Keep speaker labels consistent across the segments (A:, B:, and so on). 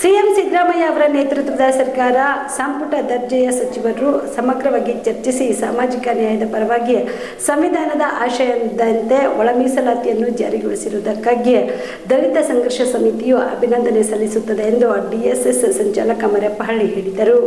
A: CM Siddaramaiah ಅವರ ನೇತೃತ್ವದ ಸರ್ಕಾರ ಸಂಪುಟ ದರ್ಜೆಯ ಸಚಿವರು ಸಮಗ್ರವಾಗಿ ಚರ್ಚಿಸಿ ಸಾಮಾಜಿಕ ನ್ಯಾಯದ ಪರವಾಗಿ ಸಂವಿಧಾನದ ಆಶಯದಂತೆ ಒಳ ಮೀಸಲಾತಿಯನ್ನು ಜಾರಿಗೊಳಿಸಿರುವುದಕ್ಕಾಗಿ ದಲಿತ ಸಂಘರ್ಷ ಸಮಿತಿಯು ಅಭಿನಂದನೆ ಸಲ್ಲಿಸುತ್ತದೆ ಎಂದು ಡಿಎಸ್ಎಸ್ ಸಂಚಾಲಕ ಮರೆಪಹಳ್ಳಿ ಹೇಳಿದರು.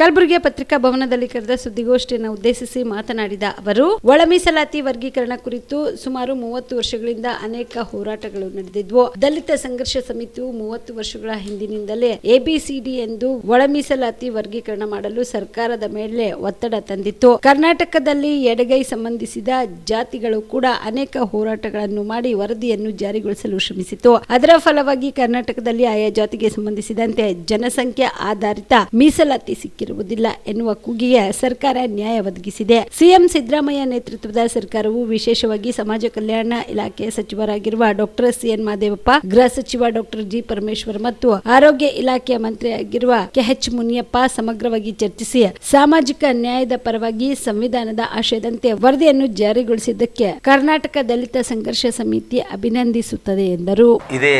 A: ಕಲಬುರಗಿಯ ಪತ್ರಿಕಾ ಭವನದಲ್ಲಿ ಕರೆದ ಸುದ್ದಿಗೋಷ್ಠಿಯನ್ನು ಉದ್ದೇಶಿಸಿ ಮಾತನಾಡಿದ ಅವರು ಒಳ ಮೀಸಲಾತಿ ವರ್ಗೀಕರಣ ಕುರಿತು ಸುಮಾರು ಮೂವತ್ತು ವರ್ಷಗಳಿಂದ ಅನೇಕ ಹೋರಾಟಗಳು ನಡೆದಿದ್ವು. ದಲಿತ ಸಂಘರ್ಷ ಸಮಿತಿಯು ಮೂವತ್ತು ವರ್ಷಗಳ ಹಿಂದಿನಿಂದಲೇ ಎಬಿಸಿಡಿ ಎಂದು ಒಳ ಮೀಸಲಾತಿ ವರ್ಗೀಕರಣ ಮಾಡಲು ಸರ್ಕಾರದ ಮೇಲೆ ಒತ್ತಡ ತಂದಿತ್ತು. ಕರ್ನಾಟಕದಲ್ಲಿ ಎಡಗೈ ಸಂಬಂಧಿಸಿದ ಜಾತಿಗಳು ಕೂಡ ಅನೇಕ ಹೋರಾಟಗಳನ್ನು ಮಾಡಿ ವರದಿಯನ್ನು ಜಾರಿಗೊಳಿಸಲು ಶ್ರಮಿಸಿತು ಅದರ ಫಲವಾಗಿ ಕರ್ನಾಟಕದಲ್ಲಿ ಆಯಾ ಜಾತಿಗೆ ಸಂಬಂಧಿಸಿದಂತೆ ಜನಸಂಖ್ಯೆ ಆಧಾರಿತ ಮೀಸಲಾತಿ ಸಿಕ್ಕಿರುವುದಿಲ್ಲ ಎನ್ನುವ ಕೂಗಿಗೆ ಸರ್ಕಾರ ನ್ಯಾಯ ಒದಗಿಸಿದೆ. ಸಿಎಂ ಸಿದ್ದರಾಮಯ್ಯ ನೇತೃತ್ವದ ಸರ್ಕಾರವು ವಿಶೇಷವಾಗಿ ಸಮಾಜ ಕಲ್ಯಾಣ ಇಲಾಖೆ ಸಚಿವರಾಗಿರುವ ಡಾಕ್ಟರ್ ಸಿಎನ್ ಮಾದೇವಪ್ಪ, ಗೃಹ ಸಚಿವ ಡಾಕ್ಟರ್ ಜಿ ಪರಮೇಶ್ವರ್ ಮತ್ತು ಆರೋಗ್ಯ ಇಲಾಖೆಯ ಮಂತ್ರಿಯಾಗಿರುವ ಕೆಎಚ್ ಮುನಿಯಪ್ಪ ಸಮಗ್ರವಾಗಿ ಚರ್ಚಿಸಿ ಸಾಮಾಜಿಕ ನ್ಯಾಯದ ಪರವಾಗಿ ಸಂವಿಧಾನದ ಆಶಯದಂತೆ ವರದಿಯನ್ನು ಜಾರಿಗೊಳಿಸಿದ್ದಕ್ಕೆ ಕರ್ನಾಟಕ ದಲಿತ ಸಂಘರ್ಷ ಸಮಿತಿ ಅಭಿನಂದಿಸುತ್ತದೆ ಎಂದರು.
B: ಇದೇ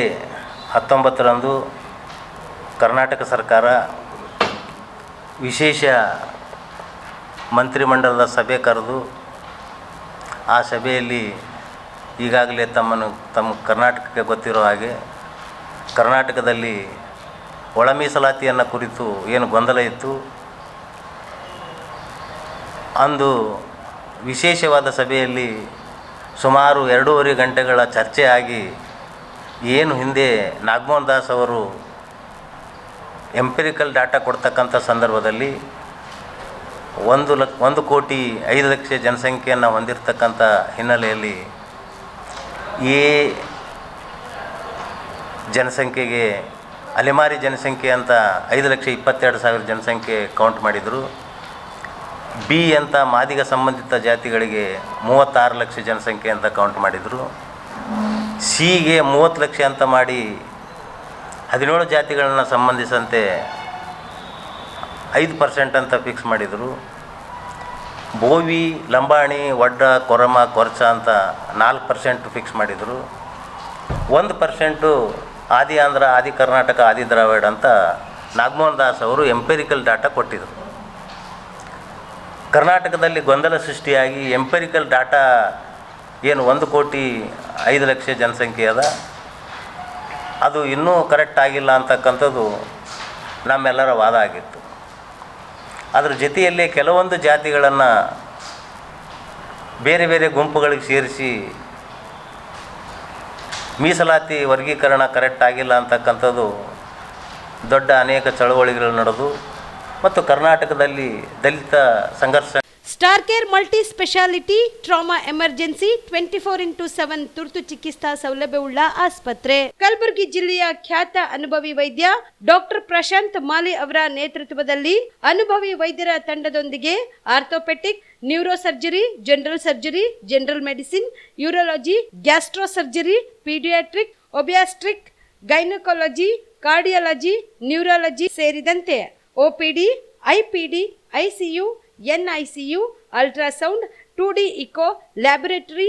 B: ಹತ್ತೊಂಬತ್ತರಂದು ಕರ್ನಾಟಕ ಸರ್ಕಾರ ವಿಶೇಷ ಮಂತ್ರಿಮಂಡಲದ ಸಭೆ ಕರೆದು ಆ ಸಭೆಯಲ್ಲಿ ಈಗಾಗಲೇ ತಮ್ಮನ್ನು ತಮ್ಮ ಕರ್ನಾಟಕಕ್ಕೆ ಗೊತ್ತಿರೋ ಹಾಗೆ ಕರ್ನಾಟಕದಲ್ಲಿ ಒಳ ಮೀಸಲಾತಿಯನ್ನು ಕುರಿತು ಏನು ಗೊಂದಲ ಇತ್ತು? ಅಂದು ವಿಶೇಷವಾದ ಸಭೆಯಲ್ಲಿ ಸುಮಾರು ಎರಡೂವರೆ ಗಂಟೆಗಳ ಚರ್ಚೆ ಆಗಿ ಏನು ಹಿಂದೆ ನಾಗಮೋಹನ್ ದಾಸ್ ಅವರು ಎಂಪಿರಿಕಲ್ ಡಾಟಾ ಕೊಡ್ತಕ್ಕಂಥ ಸಂದರ್ಭದಲ್ಲಿ ಒಂದು ಲಕ್, ಒಂದು ಕೋಟಿ ಐದು ಲಕ್ಷ ಜನಸಂಖ್ಯೆಯನ್ನು ಹೊಂದಿರತಕ್ಕಂಥ ಹಿನ್ನೆಲೆಯಲ್ಲಿ ಈ ಜನಸಂಖ್ಯೆಗೆ ಅಲೆಮಾರಿ ಜನಸಂಖ್ಯೆ ಅಂತ ಐದು ಲಕ್ಷ ಇಪ್ಪತ್ತೆರಡು ಸಾವಿರ ಜನಸಂಖ್ಯೆ ಕೌಂಟ್ ಮಾಡಿದರು. ಬಿ ಅಂತ ಮಾದಿಗ ಸಂಬಂಧಿತ ಜಾತಿಗಳಿಗೆ ಮೂವತ್ತಾರು ಲಕ್ಷ ಜನಸಂಖ್ಯೆ ಅಂತ ಕೌಂಟ್ ಮಾಡಿದರು. ಸಿಗೆ ಮೂವತ್ತು ಲಕ್ಷ ಅಂತ ಮಾಡಿ ಹದಿನೇಳು ಜಾತಿಗಳನ್ನ ಸಂಬಂಧಿಸಂತೆ ಐದು ಪರ್ಸೆಂಟ್ ಅಂತ ಫಿಕ್ಸ್ ಮಾಡಿದರು. ಬೋವಿ, ಲಂಬಾಣಿ ಒಡ್ಡ ಕೊರಮ, ಕೊರಚ ಅಂತ ನಾಲ್ಕು ಪರ್ಸೆಂಟ್ ಫಿಕ್ಸ್ ಮಾಡಿದರು. ಒಂದು ಪರ್ಸೆಂಟು ಆದಿ ಆಂಧ್ರ, ಆದಿ ಕರ್ನಾಟಕ, ಆದಿ ದ್ರಾವಿಡ ಅಂತ ನಾಗಮೋಹನ್ ದಾಸ್ ಅವರು ಎಂಪೆರಿಕಲ್ ಡಾಟಾ ಕೊಟ್ಟಿದ್ದರು ಕರ್ನಾಟಕದಲ್ಲಿ ಗೊಂದಲ ಸೃಷ್ಟಿಯಾಗಿ ಎಂಪೆರಿಕಲ್ ಡಾಟಾ ಏನು ಒಂದು ಕೋಟಿ ಐದು ಲಕ್ಷ ಜನಸಂಖ್ಯೆ ಅದ. ಅದು ಇನ್ನೂ ಕರೆಕ್ಟ್ ಆಗಿಲ್ಲ ಅಂತಕ್ಕಂಥದ್ದು ನಮ್ಮೆಲ್ಲರ ವಾದ ಆಗಿತ್ತು. ಅದ್ರ ಜೊತೆಯಲ್ಲೇ ಕೆಲವೊಂದು ಜಾತಿಗಳನ್ನು ಬೇರೆ ಬೇರೆ ಗುಂಪುಗಳಿಗೆ ಸೇರಿಸಿ ಮೀಸಲಾತಿ ವರ್ಗೀಕರಣ ಕರೆಕ್ಟ್ ಆಗಿಲ್ಲ ಅಂತಕ್ಕಂಥದ್ದು ದೊಡ್ಡ ಅನೇಕ ಚಳವಳಿಗಳು ನಡೆದು ಮತ್ತು ಕರ್ನಾಟಕದಲ್ಲಿ ದಲಿತ ಸಂಘರ್ಷ
A: star care multi speciality trauma emergency twenty four into seven ತುರ್ತು ಚಿಕಿತ್ಸಾ ಸೌಲಭ್ಯವುಳ್ಳ ಆಸ್ಪತ್ರೆ. ಕಲಬುರಗಿ ಜಿಲ್ಲೆಯ ಖ್ಯಾತ ಅನುಭವಿ ವೈದ್ಯ ಡಾಕ್ಟರ್ ಪ್ರಶಾಂತ್ ಮಾಲಿ ಅವರ ನೇತೃತ್ವದಲ್ಲಿ ಅನುಭವಿ ವೈದ್ಯರ ತಂಡದೊಂದಿಗೆ orthopaedic neuro surgery general surgery, general medicine, urology gastro surgery paediatric, obstetric, gynaecology, cardiology, neurology ಸೇರಿದಂತೆ OPD IPD ICU NICU ultrasound, two D echo, laboratory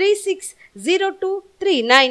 A: 360239